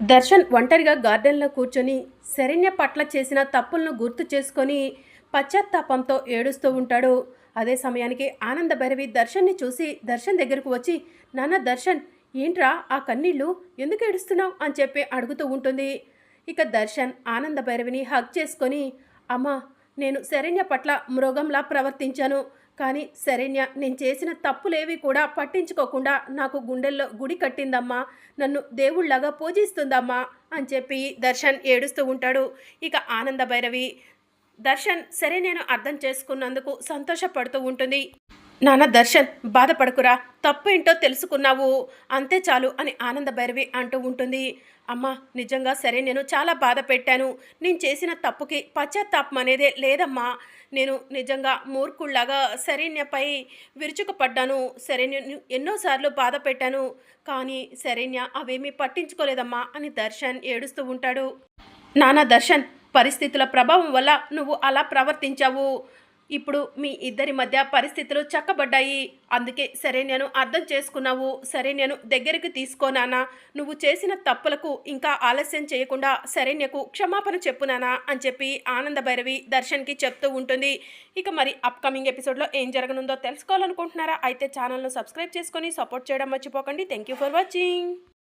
దర్శన్ ఒంటరిగా గార్డెన్లో కూర్చొని శరణ్య పట్ల చేసిన తప్పులను గుర్తు చేసుకొని పశ్చాత్తాపంతో ఏడుస్తూ ఉంటాడు. అదే సమయానికి ఆనంద భైరవి దర్శన్ని చూసి దర్శన్ దగ్గరకు వచ్చి నాన్న దర్శన్ ఏంట్రా ఆ కన్నీళ్ళు? ఎందుకు ఏడుస్తున్నావు? అని చెప్పి అడుగుతూ ఉంటుంది. ఇక దర్శన్ ఆనంద భైరవిని హగ్ చేసుకొని అమ్మా నేను శరణ్య పట్ల మృగంలా ప్రవర్తించాను. కానీ శరణ్య నేను చేసిన తప్పులేవి కూడా పట్టించుకోకుండా నాకు గుండెల్లో గుడి కట్టిందమ్మా. నన్ను దేవుళ్ళగా పూజిస్తుందమ్మా అని చెప్పి దర్శన్ ఏడుస్తూ ఉంటాడు. ఇక ఆనంద భైరవి దర్శన్ సరే నేను అర్థం చేసుకున్నందుకు సంతోషపడుతూ ఉంటుంది. నాన్న దర్శన్ బాధపడకురా. తప్పు ఏంటో తెలుసుకున్నావు. అంతే చాలు అని ఆనంద భైరవి అంటూ ఉంటుంది. అమ్మా నిజంగా సరే నేను చాలా బాధ పెట్టాను. నేను చేసిన తప్పుకి పశ్చాత్తాపం అనేదే లేదమ్మా. నేను నిజంగా మూర్ఖుళ్ళాగా శరణ్యపై విరుచుకుపడ్డాను. శరణ్యను ఎన్నోసార్లు బాధ పెట్టాను. కానీ శరణ్య అవేమీ పట్టించుకోలేదమ్మా అని దర్శన్ ఏడుస్తూ ఉంటాడు. నానా దర్శన్ పరిస్థితుల ప్రభావం వల్ల నువ్వు అలా ప్రవర్తించావు. ఇప్పుడు మీ ఇద్దరి మధ్య పరిస్థితులు చక్కబడ్డాయి. అందుకే శరణ్యను అర్థం చేసుకున్నావు. శరణ్యను దగ్గరికి తీసుకోనానా నువ్వు చేసిన తప్పులకు ఇంకా ఆలస్యం చేయకుండా శరణ్యకు క్షమాపణ చెప్పునానా అని చెప్పి ఆనంద భైరవి దర్శన్కి చెప్తూ ఉంటుంది. ఇక మరి అప్కమింగ్ ఎపిసోడ్లో ఏం జరగనుందో తెలుసుకోవాలనుకుంటున్నారా? అయితే ఛానల్ను సబ్స్క్రైబ్ చేసుకొని సపోర్ట్ చేయడం మర్చిపోకండి. Thank you for watching